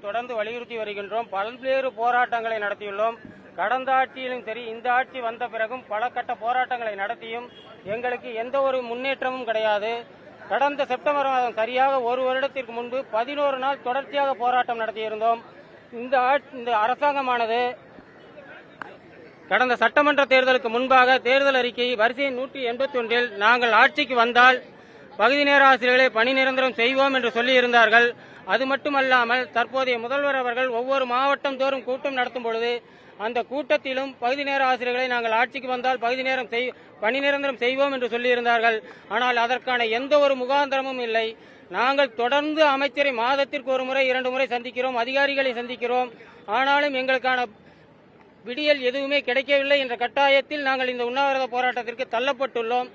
தொடர்ந்து வலியுறுத்தி வருகின்றோம். பல்வேறு போராட்டங்களை நடத்தியுள்ளோம். கடந்த ஆட்சியிலும் சரி இந்த ஆட்சி வந்த பிறகும் பல கட்ட போராட்டங்களை நடத்தியும் எங்களுக்கு எந்த ஒரு முன்னேற்றமும் கிடையாது. கடந்த செப்டம்பர் மாதம் சரியாக ஒரு வருடத்திற்கு முன்பு பதினோரு நாள் தொடர்ச்சியாக போராட்டம் நடத்தியிருந்தோம். இந்த இந்த அரசாங்கமானது கடந்த சட்டமன்ற தேர்தலுக்கு முன்பாக தேர்தல் அறிக்கை வரிசை நூற்றி எண்பத்தி ஒன்றில் நாங்கள் ஆட்சிக்கு வந்தால் பகுதி நேர ஆசிரியர்களை பணி நிரந்தரம் செய்வோம் என்று சொல்லியிருந்தார்கள். அது மட்டுமல்லாமல் தற்போதைய முதல்வர் அவர்கள் ஒவ்வொரு மாவட்டம் தோறும் கூட்டம் நடத்தும் பொழுது அந்த கூட்டத்திலும் பகுதி நேர ஆசிரியர்களை நாங்கள் ஆட்சிக்கு வந்தால் பகுதி நேரம் செய் பணி நிரந்தரம் செய்வோம் என்று சொல்லியிருந்தார்கள். ஆனால் அதற்கான எந்த ஒரு முகாந்திரமும் இல்லை. நாங்கள் தொடர்ந்து அமைச்சரை மாதத்திற்கு ஒரு முறை இரண்டு முறை சந்திக்கிறோம் அதிகாரிகளை சந்திக்கிறோம். ஆனாலும் எங்களுக்கான விடியல் எதுவுமே கிடைக்கவில்லை என்ற கட்டாயத்தில் நாங்கள் இந்த உண்ணாவிரத போராட்டத்திற்கு தள்ளப்பட்டுள்ளோம்.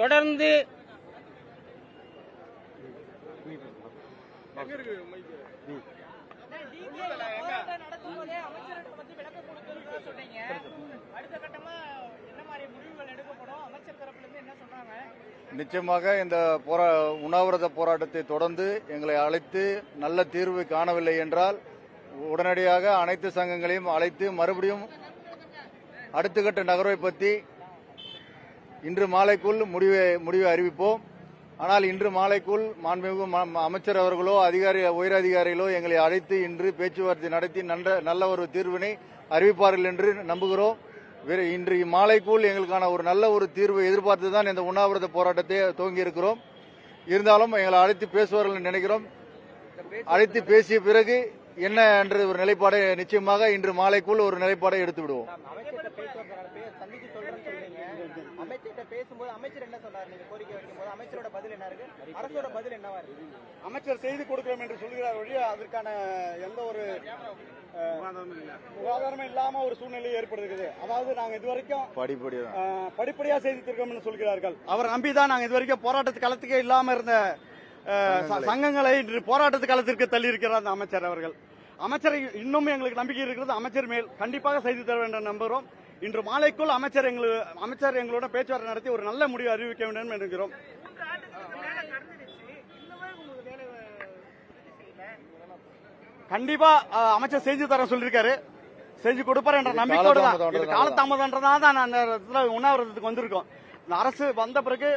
தொடர்ந்து நிச்சயமாக இந்த போரா உண்ணாவிரத போராட்டத்தை தொடர்ந்து எங்களை அழைத்து நல்ல தீர்வு காணவில்லை என்றால் உடனடியாக அனைத்து சங்கங்களையும் அழைத்து மறுபடியும் அடுத்த கட்ட நகர்வை பற்றி இன்று மாலைக்குள் முடிவை முடிவை அறிவிப்போம். ஆனால் இன்று மாலைக்குள் மாண்புமிகு ம- அமைச்சர் அவர்களோ அதிகாரி உயர் அதிகாரிகளோ எங்களை அழைத்து இன்று பேச்சுவார்த்தை நடத்தி நன்ற நல்ல ஒரு தீர்வினை அறிவிப்பார்கள் என்று நம்புகிறோம். வேறு இன்று மாலைக்குள் எங்களுக்கான ஒரு நல்ல ஒரு தீர்வை எதிர்பார்த்து தான் இந்த உண்ணாவிரத போராட்டத்தை துவங்கி இருக்கிறோம் இருந்தாலும் எங்களை அழைத்து பேசுவார்கள் நினைக்கிறோம். அழைத்து பேசிய பிறகு என்ன என்ற ஒரு நிலைப்பாடை நிச்சயமாக இன்று மாலைக்குள் ஒரு நிலைப்பாடை எடுத்து விடுவோம் அமைச்சர்கிட்ட பேசுவார் சந்திச்சு சொல்றேன்னு சொல்றீங்க அமைச்சர்கிட்ட பேசும்போது அமைச்சர் என்ன சொன்னார்? நீங்க கோரிக்கை வைக்கும்போது அமைச்சரோட பதில் என்ன இருக்கு? அரசோட பதில் என்னவா இருக்கு? அமைச்சர் செய்து கொடுக்கிறோம் என்று சொல்கிறார் ஒழிய அதற்கான எந்த ஒரு அஹ், முகாதாரமும் இல்லாம ஒரு சூழ்நிலை ஏற்படுகிறது அதாவது நாங்க இதுவரைக்கும் படிப்படியாக அஹ், படிப்படியா செய்து தருகிறோம் என்று சொல்கிறார்கள். அவர் நம்பிதான் நாங்க இதுவரைக்கும் போராட்டத்து களத்துக்கே இல்லாம இருந்த சங்கங்களை. இன்று போராட்டத்து களத்திற்கு தள்ளி இருக்கிறார் அந்த அமைச்சர் அவர்கள். அமைச்சரை இன்னும் எங்களுக்கு நம்பிக்கை இருக்கிறது. அமைச்சர் மேல் கண்டிப்பாக செய்து தர வேண்டும் நம்புகிறோம். இன்று மாலைக்குள் அமைச்சர் எங்களுக்கு அமைச்சர் எங்களோட பேச்சுவார்த்தை நடத்தி ஒரு நல்ல முடிவு அறிவிக்க வேண்டும் என்று எண்ணுகிறோம் கண்டிப்பா அமைச்சர் செஞ்சு தர சொல்லிருக்காரு. செஞ்சு கொடுப்பாரு என்ற நம்பிக்கையோட தான். இது காலதாமதம்ன்றதால காலதாமதன்றதா தான் நான் அந்த இடத்துல உண்ணாவிரதத்துக்கு வந்திருக்கோம். அரசு வந்த பிறகு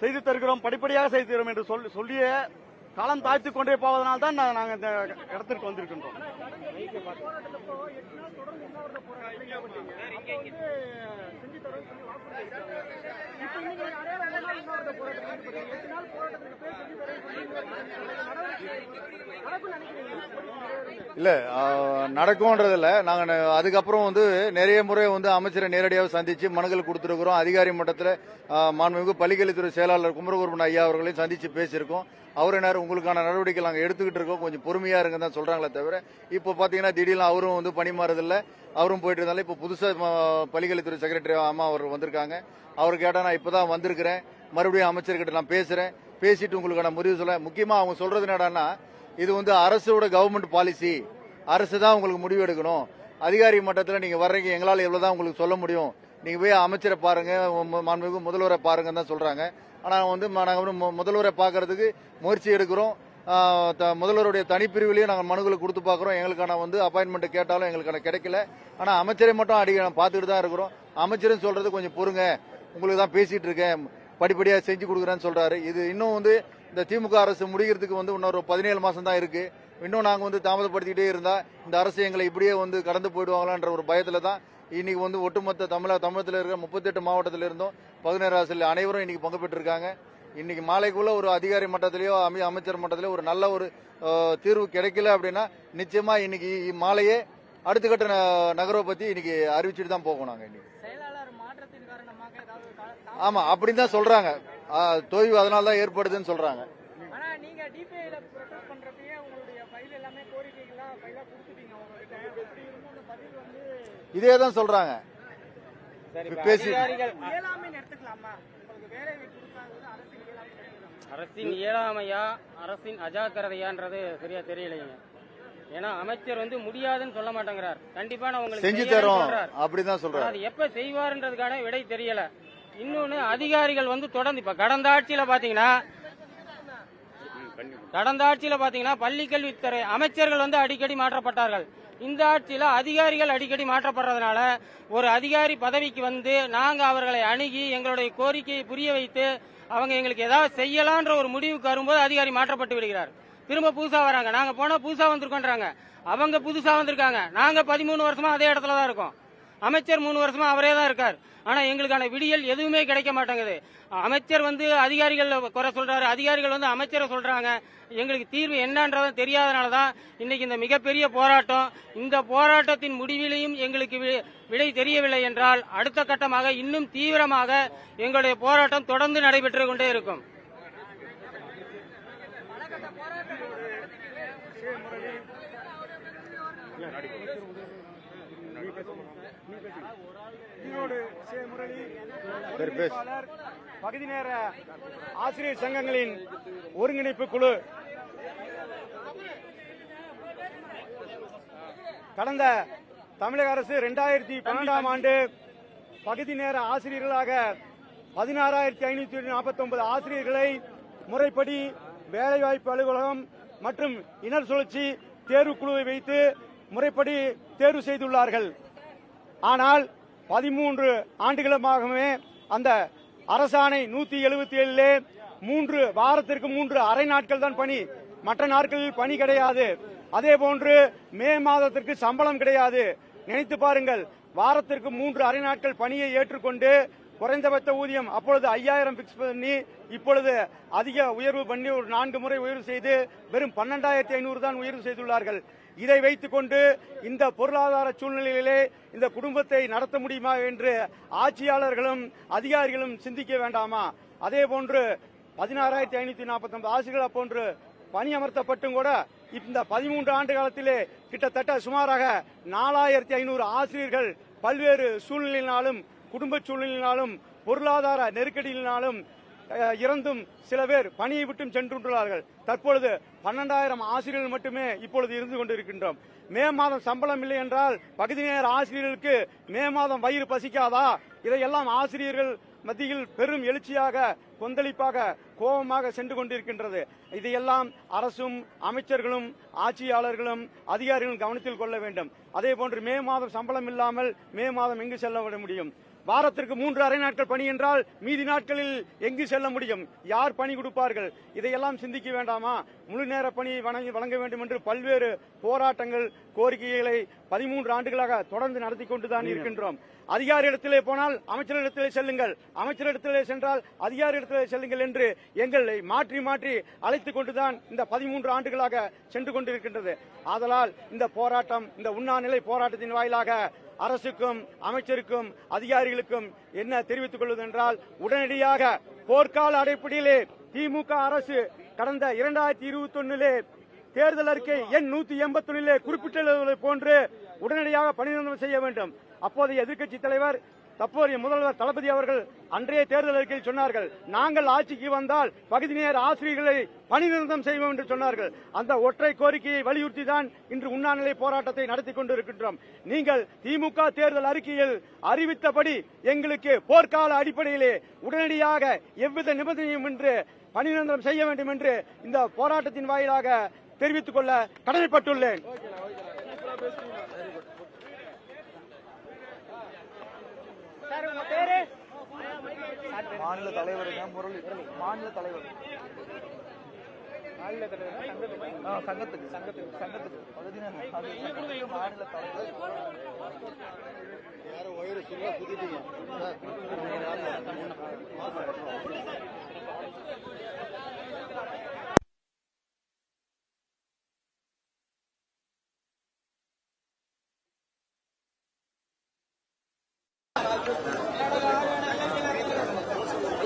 செய்து தருகிறோம் படிப்படியாக செய்து தருகிறோம் என்று சொல்லி சொல்லிய காலம் தாழ்த்து கொண்டே போவதனால் தான் நான் இந்த இடத்திற்கு வந்திருக்கின்றோம். இல்ல நடக்கும்ன்றதில்ல. நாங்க அதுக்கப்புறம் வந்து நிறைய முறை வந்து அமைச்சரை நேரடியாக சந்திச்சு மனுக்கள் கொடுத்திருக்கிறோம். அதிகாரி மட்டத்தில் மாண்புமிகு பள்ளிக்கல்வித்துறை செயலாளர் குமரகுருமன் ஐயா அவர்களையும் சந்திச்சு பேசியிருக்கோம். அவர் நேரம் உங்களுக்கான நடவடிக்கை நாங்கள் எடுத்துக்கிட்டு இருக்கோம். கொஞ்சம் பொறுமையா இருங்க தான் சொல்றாங்களே தவிர இப்போ பாத்தீங்கன்னா திடீர்னு அவரும் வந்து பணி மாறுதில்ல. அவரும் போயிட்டு இருந்தாலும் இப்போ புதுசா பள்ளிக்கல்வித்துறை செக்ரட்டரி அம்மா அவர் வந்திருக்காங்க. அவர் கேட்டா நான் இப்பதான் வந்திருக்கிறேன். மறுபடியும் அமைச்சர்கிட்ட நான் பேசுறேன். பேசிட்டு உங்களுக்கான முடிவு சொல்ல முக்கியமா அவங்க சொல்றது என்னடான்னா இது வந்து அரசோட கவர்மெண்ட் பாலிசி அரசு தான் உங்களுக்கு முடிவு எடுக்கணும். அதிகாரி மட்டத்தில் நீங்க வர்றீங்க எங்களால் எவ்வளவுதான் உங்களுக்கு சொல்ல முடியும். நீங்க போய் அமைச்சரை பாருங்க மாண்புமிகு முதல்வரை பாருங்கன்னு தான் சொல்றாங்க. ஆனால் வந்து நாங்கள் வந்து மு- முதல்வரை பார்க்கறதுக்கு முயற்சி எடுக்கிறோம். த- முதல்வருடைய தனிப்பிரிவிலையும் நாங்கள் மனுக்களை கொடுத்து பார்க்குறோம். எங்களுக்கான வந்து அப்பாயின்மெண்ட் கேட்டாலும் எங்களுக்கான கிடைக்கல. ஆனால் அமைச்சரை மட்டும் அடி பார்த்துட்டு தான் இருக்கிறோம். அமைச்சரும் சொல்றது கொஞ்சம் பொறுங்க. உங்களுக்கு தான் பேசிட்டு இருக்கேன். படிப்படியாக செஞ்சு கொடுக்குறேன்னு சொல்றாரு. இது இன்னும் வந்து இந்த திமுக அரசு முடிகிறதுக்கு வந்து இன்னொரு பதினேழு மாசம் தான் இருக்கு. இன்னும் நாங்கள் வந்து தாமதப்படுத்திக்கிட்டே இருந்தா இந்த அரசு எங்களை இப்படியே வந்து கடந்து போயிடுவாங்களான்ற ஒரு பயத்துல தான் இன்னைக்கு வந்து ஒட்டுமொத்த தமிழ தமிழகத்தில் இருக்கிற முப்பத்தெட்டு மாவட்டத்தில் இருந்தும் பதினேழு ஆசிரியர் அனைவரும் இன்னைக்கு பங்கு பெற்றிருக்காங்க. இன்னைக்கு மாலைக்குள்ள ஒரு அதிகாரி மட்டத்திலேயோ அமை அமைச்சர் மட்டத்திலேயோ ஒரு நல்ல ஒரு தீர்வு கிடைக்கல அப்படின்னா நிச்சயமா இன்னைக்கு மாலையே அடுத்த கட்ட ந- நகர்வை பத்தி இன்னைக்கு அறிவிச்சுட்டு தான் போகணும் நாங்க இன்னைக்கு. ஆமா அப்படின்னு தான் சொல்றாங்க தொய்வு அதனால தான் ஏற்படுதுன்னு சொல்றாங்க ஆனா நீங்க டிபிஐல ப்ரொடெஸ்ட் பண்றப்பயே உங்களுடைய ஃபைல் எல்லாமே கோரிக்கைகள்லாம் ஃபைலா கொடுத்துட்டீங்க உங்ககிட்ட எப்படி இருக்கும் அந்த பதில் வந்து இதே தான் சொல்றாங்க பேசி- அரசின் இயலாமையா அரசின் அஜாக்கிரதையான்றது சரியா தெரியலைங்க. ஏன்னா அமைச்சர் வந்து முடியாதுன்னு சொல்ல மாட்டேங்கிறார். கண்டிப்பா நான் உங்களுக்கு செஞ்சு தரோம். சொல்றார். அப்படிதான் சொல்றாரு. அது எப்ப செய்வாருன்றதுக்கான விடை தெரியல. இன்னொன்னு அதிகாரிகள் வந்து தொடர்ந்து இப்ப கடந்த ஆட்சியில பாத்தீங்கன்னா கடந்த ஆட்சியில பாத்தீங்கன்னா பள்ளிக்கல்வித்துறை அமைச்சர்கள் வந்து அடிக்கடி மாற்றப்பட்டார்கள். இந்த ஆட்சியில அதிகாரிகள் அடிக்கடி மாற்றப்படுறதுனால ஒரு அதிகாரி பதவிக்கு வந்து நாங்க அவர்களை அணுகி எங்களுடைய கோரிக்கையை புரிய வைத்து அவங்க எங்களுக்கு ஏதாவது செய்யலான்ற ஒரு முடிவுக்கு வரும்போது அதிகாரி மாற்றப்பட்டு விடுகிறார். திரும்ப புதுசா வராங்க. நாங்க போனா புதுசா வந்திருக்கோன்றாங்க. அவங்க புதுசா வந்திருக்காங்க. நாங்க பதிமூணு வருஷமா அதே இடத்துல தான் இருக்கோம். அமைச்சர் மூணு வருஷமா அவரே தான் இருக்கார். ஆனா எங்களுக்கான விடியல் எதுவுமே கிடைக்க மாட்டேங்குது. அமைச்சர் வந்து அதிகாரிகள் குறை சொல்றாரு. அதிகாரிகள் வந்து அமைச்சரை சொல்றாங்க. எங்களுக்கு தீர்வு என்னன்றது தெரியாதனால தான் இன்னைக்கு இந்த மிகப்பெரிய போராட்டம் இந்த போராட்டத்தின் முடிவிலையும் எங்களுக்கு வி- விடை தெரியவில்லை என்றால் அடுத்த கட்டமாக இன்னும் தீவிரமாக எங்களுடைய போராட்டம் தொடர்ந்து நடைபெற்று கொண்டே இருக்கும். ஈரோடு சே. முரளி பகுதி நேர ஆசிரியர் சங்கங்களின் ஒருங்கிணைப்பு குழு கடந்த தமிழக அரசு இரண்டாயிரத்தி பன்னெண்டாம் ஆண்டு பகுதி நேர ஆசிரியர்களாக பதினாறாயிரத்தி ஐநூத்தி நாற்பத்தி ஒன்பது ஆசிரியர்களை முறைப்படி வேலைவாய்ப்பு அலுவலகம் மற்றும் இனர் சுழற்சி தேர்வுக்குழுவை வைத்து முறைப்படி தேர்வு செய்துள்ளார்கள் ஆனால் பதிமூன்று ஆண்டுகளுமாகவே அந்த அரசாணை நூத்தி எழுபத்தி ஏழிலே மூன்று வாரத்திற்கு மூன்று அரை நாட்கள் தான் பணி. மற்ற நாட்களில் பணி கிடையாது. அதே போன்று மே மாதத்திற்கு சம்பளம் கிடையாது. நினைத்து பாருங்கள் வாரத்திற்கு மூன்று அரை நாட்கள் பணியை ஏற்றுக்கொண்டு குறைந்தபட்ச ஊதியம் அப்பொழுது ஐயாயிரம் பிக்ஸ் பண்ணி இப்பொழுது அதிக உயர்வு பண்ணி ஒரு நான்கு முறை உயர்வு செய்து வெறும் பன்னெண்டாயிரத்தி ஐநூறு தான் உயர்வு செய்துள்ளார்கள். இதை வைத்துக் கொண்டு இந்த பொருளாதார சூழ்நிலையிலே இந்த குடும்பத்தை நடத்த முடியுமா என்று ஆட்சியாளர்களும் அதிகாரிகளும் சிந்திக்க வேண்டாமா? அதே போன்று பதினாறாயிரத்தி ஐநூத்தி நாற்பத்தி ஒன்பது ஆசிரியர்கள் போன்று பணியமர்த்தப்பட்டும் கூட இந்த பதிமூன்று ஆண்டு காலத்திலே கிட்டத்தட்ட சுமாராக நாலாயிரத்தி ஐநூறு ஆசிரியர்கள் பல்வேறு சூழ்நிலையினாலும் குடும்ப சூழ்நிலையினாலும் பொருளாதார நெருக்கடியினாலும் இறந்தும் சில பேர் பணியை விட்டும் சென்றுள்ளார்கள். தற்பொழுது பன்னெண்டாயிரம் ஆசிரியர்கள் மட்டுமே இப்பொழுது இருந்து கொண்டிருக்கின்றோம். மே மாதம் சம்பளம் இல்லை என்றால் பகுதி நேர ஆசிரியர்களுக்கு மே மாதம் வயிறு பசிக்காதா? இதையெல்லாம் ஆசிரியர்கள் மத்தியில் பெரும் எழுச்சியாக கொந்தளிப்பாக கோபமாக சென்று கொண்டிருக்கின்றது. இதையெல்லாம் அரசும் அமைச்சர்களும் ஆட்சியாளர்களும் அதிகாரிகளும் கவனத்தில் கொள்ள வேண்டும். அதே போன்று மே மாதம் சம்பளம் இல்லாமல் மே மாதம் எங்கு செல்ல விட முடியும்? வாரத்திற்கு மூன்று அரை நாட்கள் பணி என்றால் மீதி நாட்களில் எங்கு செல்ல முடியும்? யார் பணி கொடுப்பார்கள்? இதையெல்லாம் சிந்திக்க வேண்டாமா? முழு நேர பணியை வழங்கி வழங்க வேண்டும் என்று பல்வேறு போராட்டங்கள் கோரிக்கைகளை பதிமூன்று ஆண்டுகளாக தொடர்ந்து நடத்தி கொண்டுதான் இருக்கின்றோம். அதிகாரியிடத்திலே போனால் அமைச்சரிடத்திலே செல்லுங்கள். அமைச்சரிடத்திலே சென்றால் அதிகாரியிடத்திலே செல்லுங்கள் என்று எங்களை மாற்றி மாற்றி அழைத்துக் கொண்டுதான் இந்த பதிமூன்று ஆண்டுகளாக சென்று கொண்டிருக்கின்றது. ஆதலால் இந்த போராட்டம் இந்த உண்ணாநிலை போராட்டத்தின் வாயிலாக அரசுக்கும் அமைச்சருக்கும் அதிகாரிகளுக்கும் என்ன தெரிவித்துக் கொள்வது என்றால் உடனடியாக போர்க்கால அடிப்படையிலே திமுக அரசு கடந்த இரண்டாயிரத்தி இருபத்தி ஒன்னிலே தேர்தல் அறிக்கை எண் நூத்தி எண்பத்தி ஒன்னிலே குறிப்பிட்டுள்ளதை போன்று உடனடியாக பணிநிரந்தரம் செய்ய வேண்டும். அப்போதைய எதிர்க்கட்சி தலைவர் தற்போதைய முதல்வர் தளபதி அவர்கள் அன்றைய தேர்தல் அறிக்கையில் சொன்னார்கள் நாங்கள் ஆட்சிக்கு வந்தால் பகுதி நேர ஆசிரியர்களை பணி செய்வோம் என்று சொன்னார்கள். அந்த ஒற்றை கோரிக்கையை வலியுறுத்தி தான் இன்று உண்ணாநிலை போராட்டத்தை நடத்தி கொண்டிருக்கின்றோம். நீங்கள் திமுக தேர்தல் அறிக்கையில் அறிவித்தபடி எங்களுக்கு போர்க்கால அடிப்படையிலே உடனடியாக எவ்வித நிபந்தனையும் என்று பணி நிரந்தரம் செய்ய வேண்டும் என்று இந்த போராட்டத்தின் வாயிலாக தெரிவித்துக் கொள்ள கடமைப்பட்டுள்ளேன் சார் உங்க பேரு மாநில தலைவருங்க முரளி. மாநில தலைவர். மாநில தலைவர் சங்கத்துக்கு சங்கத்துக்கு. சங்கத்துக்கு. சங்கத்துக்கு. பகுதி நேர ஆசிரியர் சங்கத்துக்கு மாநில தலைவர். யாரோ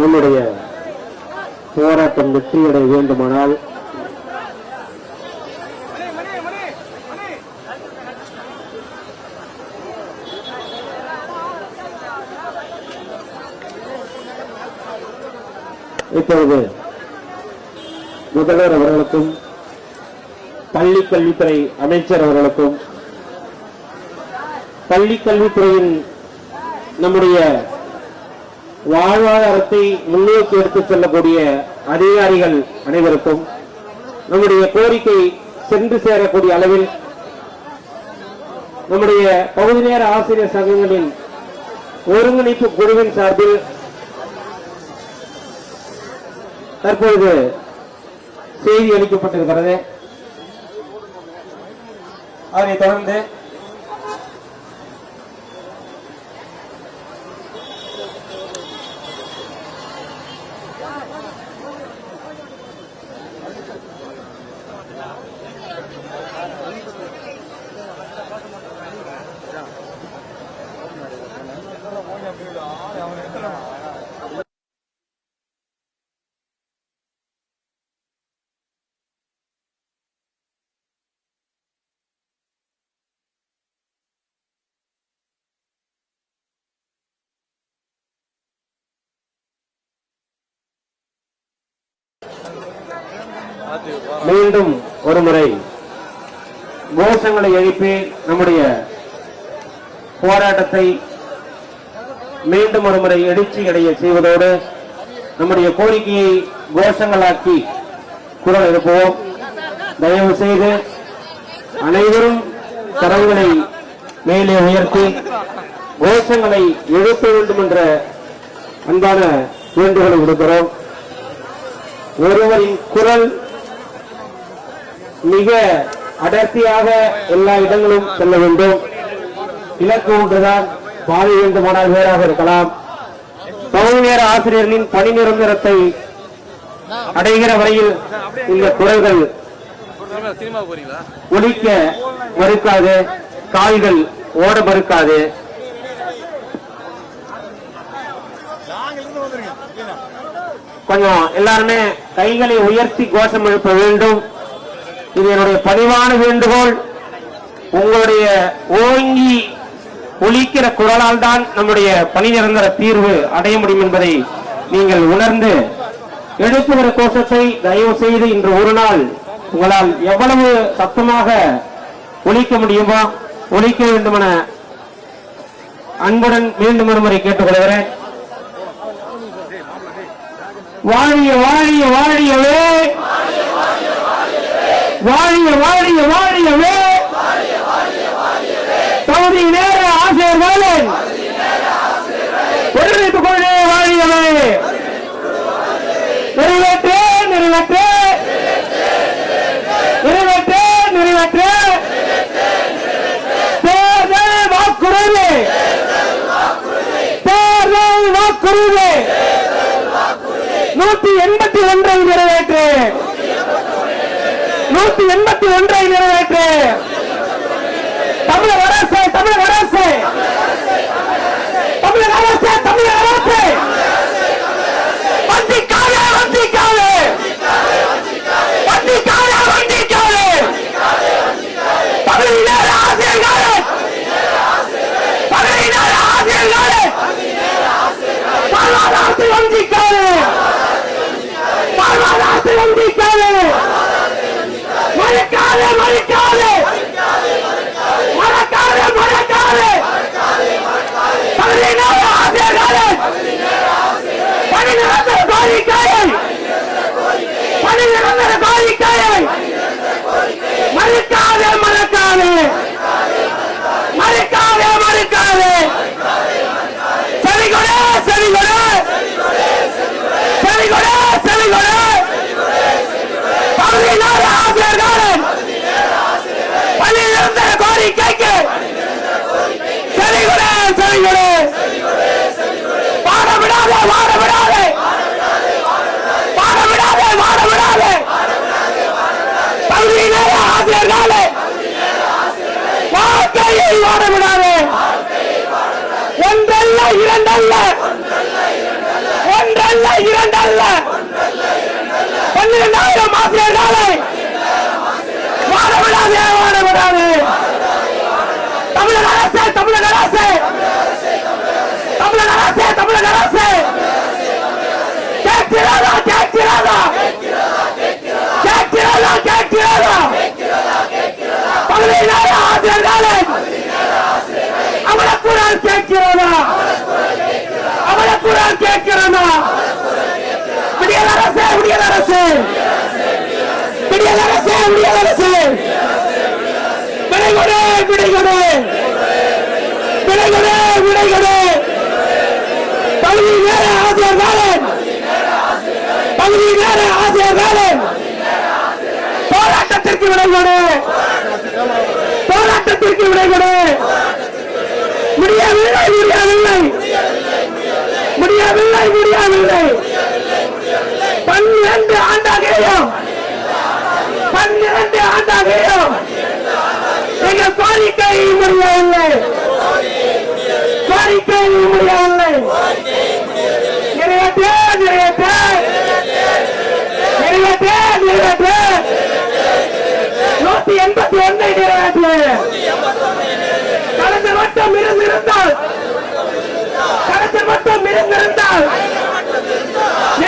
நம்முடைய போராட்டம் வெற்றியடைய வேண்டுமானால் இப்பொழுது முதல்வர் அவர்களுக்கும் பள்ளி கல்வித்துறை அமைச்சர் அவர்களுக்கும் பள்ளி கல்வித்துறையின் நம்முடைய வாழ்வாதாரத்தை முன்னோக்கி எடுத்துச் செல்லக்கூடிய அதிகாரிகள் அனைவருக்கும் நம்முடைய கோரிக்கை சென்று சேரக்கூடிய அளவில் நம்முடைய பகுதி நேர ஆசிரியர் சங்கங்களின் ஒருங்கிணைப்பு குழுவின் சார்பில் தற்பொழுது செய்தி அளிக்கப்பட்டிருக்கிறது. அதனைத் தொடர்ந்து மீண்டும் ஒருமுறை கோஷங்களை எழுப்பி நம்முடைய போராட்டத்தை மீண்டும் ஒருமுறை எழுச்சி அடைய செய்வதோடு நம்முடைய கோரிக்கையை கோஷங்களாக்கி குரல் எழுப்புவோம். தயவு செய்து அனைவரும் கரங்களை மேலே உயர்த்தி கோஷங்களை எழுப்ப வேண்டும் என்ற அன்பான வேண்டுகோளை விடுக்கிறோம். ஒருவரின் குரல் மிக அடர்த்தியாக எல்லா இடங்களும் செல்ல வேண்டும். இலக்கு ஒன்றுதான் பாதி வேண்டுமானால் வேறாக இருக்கலாம். பகுதி நேர ஆசிரியர்களின் பணி நிரந்தரத்தை அடைகிற வரையில் இந்த குரல்கள் ஒழிக்க மறுக்காது கால்கள் ஓட மறுக்காது. கொஞ்சம் எல்லாருமே கைகளை உயர்த்தி கோஷம் எழுப்ப வேண்டும். இது என்னுடைய பணிவான வேண்டுகோள். உங்களுடைய ஓங்கி ஒழிக்கிற குரலால் தான் நம்முடைய பணி நிரந்தர தீர்வு அடைய முடியும் என்பதை நீங்கள் உணர்ந்து எழுப்புகிற கோஷத்தை தயவு செய்து இன்று ஒரு நாள் உங்களால் எவ்வளவு சத்தமாக ஒழிக்க முடியுமோ ஒலிக்க வேண்டுமென அன்புடன் மீண்டும் ஒருமுறை கேட்டுக்கொள்கிறேன். வாழிய வாழிய வாழியவே! வாழிய வாழிய வாழியவே. பகுதி நேர ஆசிரியர் ஆசிரியர்களே ஒருங்கிணைப்பு கொண்டே வாழியவே. நிறைவேற்று நிறைவேற்று. நிறைவேற்று நிறைவேற்று. தேர்தல் வாக்குறுதி. தேர்தல் வாக்குறுதி. நூத்தி எண்பத்தி ஒன்றை நிறைவேற்று. நூத்தி எண்பத்தி ஒன்றை நிறைவேற்று தமிழக அரசு. தமிழக அரசு தமிழக அரசு தமிழக அரசு வந்திக்காலே வந்திக்காலே வந்திக்காலே வந்திக்காலே தமிழினர் ஆசிரியர்களே தமிழினர் ஆசிரியர்களே வாழ்வாதாரத்தை வந்திக்காலே வாழ்வாதாரத்தை வந்திக்காலே மறக்காதே மறக்காதே மறக்காதே மறக்காதே பதினேழு ஆசிரியர்களே பணிநிரந்தர கோரிக்கையை பணிநிரந்தர கோரிக்கையை மறுக்காதே மறக்காதே மறுக்காதே மறுக்காதே செவிகொடு செவிகொடு செவிகொடு செவிகொடு பதினேழு ஆசிரியர்களே பணிநிரந்தர கோரிக்கைக்கு செவிகொடு செவிகொடு வாட விடாதே வாட விடாதே வாட விடாதே வாட விடாதே பகுதி நேர ஆசிரியர்களே வாழ்க்கையை வாட விடாதே. ஒன்றல்ல இரண்டல்ல. ஒன்றல்ல இரண்டல்ல. பன்னிரெண்டாயிரம் ஆசிரியர்களே வாழ விடாதே வாழ விடாதே. தமிழக அரசே தமிழக அரசே. தமிழக அரசே தமிழக அரசே. கேட்கிறாரா கேட்கிறாரா கேட்கிறாரா கேட்கிறாரா பதினைந்தாயிரம் ஆசிரியர்களை அமலக்குறான் கேட்கிறதா அமலக்குறான் கேட்கிறதா விடியல் அரசு விடியல் அரசு விடியல் அரசு விடியல் அரசு விடைகொடு விடைகொடு விடைகொடு விடைகொடு பகுதி நேர ஆசிரியர் வேலன் பகுதி நேர ஆசிரியர் வேலன் போராட்டத்திற்கு விடைகொடு போராட்டத்திற்கு விடை கொடு முடியவில்லை முடியவில்லை. முடியவில்லை முடியவில்லை. பன்னிரண்டு ஆண்டாகையும் பன்னிரண்டு ஆண்டாகையும் எங்க கோரிக்கை முடியவில்லை. கோரிக்கை முடியவில்லை நிறைவேற்று நிறைவேற்று நிறைவேற்று நிறைவேற்று நூத்தி எண்பத்தி கடந்த வட்டம் இருந்திருந்தால் கடந்த வட்டம் இருந்திருந்தால்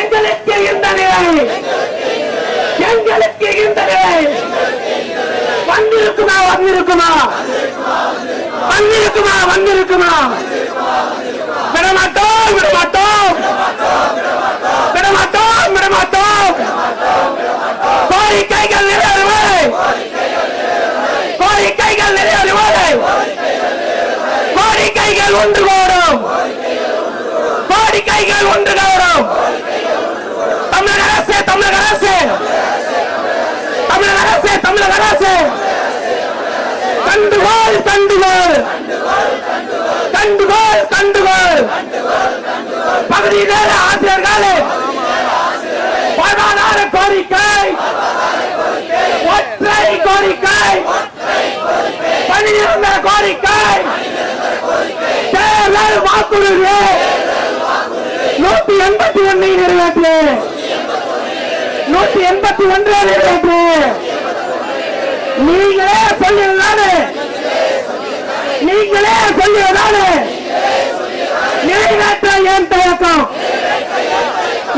எங்களுக்கு இந்த நிலை எங்களுக்கு இந்த நிலை. வந்திருக்குமா வந்திருக்குமா? வந்திருக்குமா வந்திருக்குமா? விடமாட்டோம் விடமாட்டோம் விடமாட்டோம் விடமாட்டோம் கோரிக்கைகள் நிறைவேறுவதை கோரிக்கைகள் நிறைவேறுவதை கோரிக்கைகள் ஒன்று கூடும் கோரிக்கைகள் ஒன்று கூடும் தமிழக அரசு தமிழக அரசு. தமிழக அரசு தமிழக அரசு. கண்டுகோள் கண்டுகோள் கண்டுகோள் கண்டுகோள் பகுதி நேர ஆசிரியர்கள் வாழ்வாதார கோரிக்கை. ஒற்றை கோரிக்கை. பணியிருந்த கோரிக்கை. தேர்தல் வாக்குறுதி நூத்தி எண்பத்தி ஒன்னை நிறைவேற்று. நூத்தி எண்பத்தி ஒன்றை நிறைவேற்று. நீங்களே சொல்லியதானே நீங்களே சொல்லியதானே நிறைவேற்ற ஏன் தயக்கம்?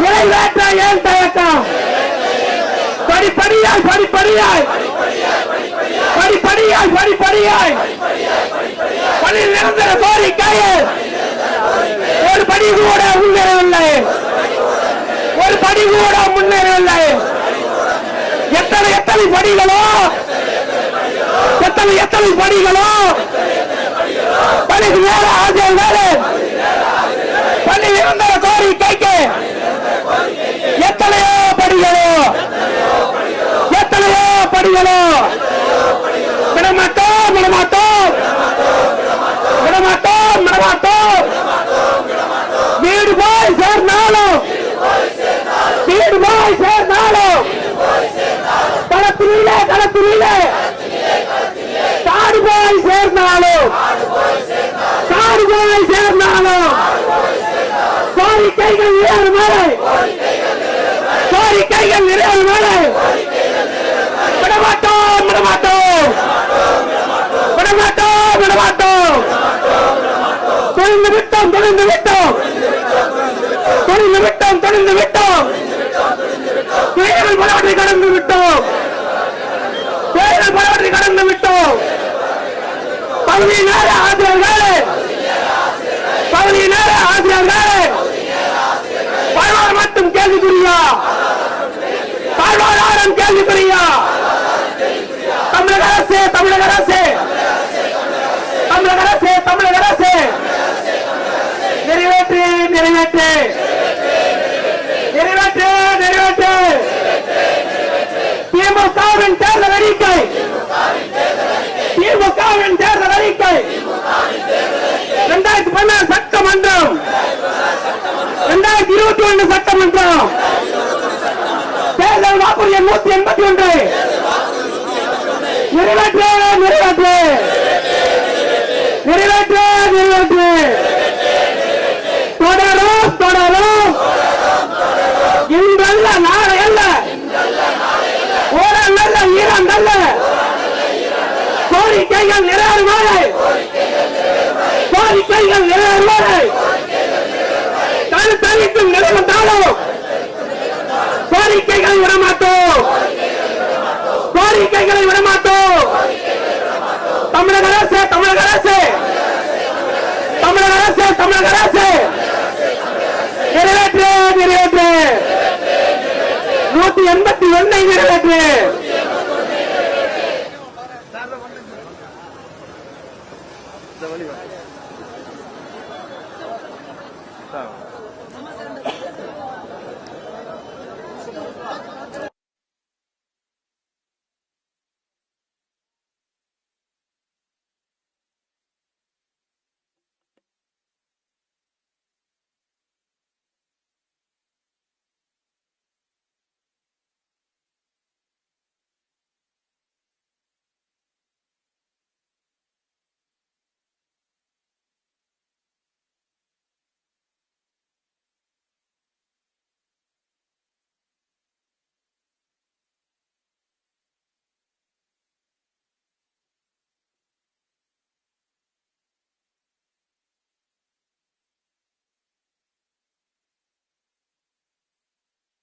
நிறைவேற்ற ஏன் தயக்கம்? படிப்படியாய் படிப்படியாய் படிப்படியாய் படிப்படியாய் பணி நிரந்தர கோரிக்கையில் ஒரு படி கூட முன்னேறவில்லை. ஒரு படி கூட முன்னேறவில்லை. எத்தனை எத்தனை படிகளோ எத்தனை எத்தனை படிகளோ பணிக்கு மேல ஆசிரியர் பணி நிரந்தர கோரிக்கைக்கு எத்தனையோ படிகளோ எத்தனையோ படிகளோ விடமாட்டோம் விடமாட்டோம் விடமாட்டோம் விடமாட்டோம் வீடு போய் சேர்ந்தாலும் வீடு போய் சேர்ந்தாலும் களத்திலே களத்திலே காடு போய் சேர்ந்தாலும் காடு போய் சேர்ந்தாலும் கோரிக்கைகள் நிறைவேறும் வரை கோரிக்கைகள் நிறைவேறும் வரை விடமாட்டோம் விடமாட்டோம் விடமாட்டோம் விடமாட்டோம். தொழிந்து விட்டோம் தொழிந்து விட்டோம் தொழிந்து விட்டோம் தொழிந்து விட்டோம் புயல் பலவற்றை கடந்து விட்டோம் புயல் பலவற்றை கடந்து விட்டோம் பகுதி நேர ஆசிரியர்களே பகுதி நேர ஆசிரியர்களே பல்வார் மட்டும் கேள்விக்குரியா வாழ்வாதாரம் கேள்விக்குரியா தமிழக அரசு தமிழக அரசு தமிழக அரசு தமிழக அரசு. நிறைவேற்று நிறைவேற்று. இருபத்தி ஒன்று சட்டமன்றம். தேர்தல் வாக்குறுதி நூத்தி எண்பத்தி ஒன்று. நிறைவேற்று நிறைவேற்று. நிறைவேற்று நிறைவேற்று. தொடரும் தொடரும். இன்றல்ல நாளை அல்ல ஓரம் நல்ல ஈரம் நல்ல கோரிக்கைகள் நிறைவேறும் கோரிக்கைகள் நிறைவேறும் தடுத்தளிக்கும் நிலை கோரிக்கைகளை விடமாட்டோம். கோரிக்கைகளை விடமாட்டோம். தமிழக அரசு தமிழக அரசு. தமிழக அரசு தமிழக அரசு. நிறைவேற்று நிறைவேற்று. நூத்தி எண்பத்தி ஒன்னை நிறைவேற்று.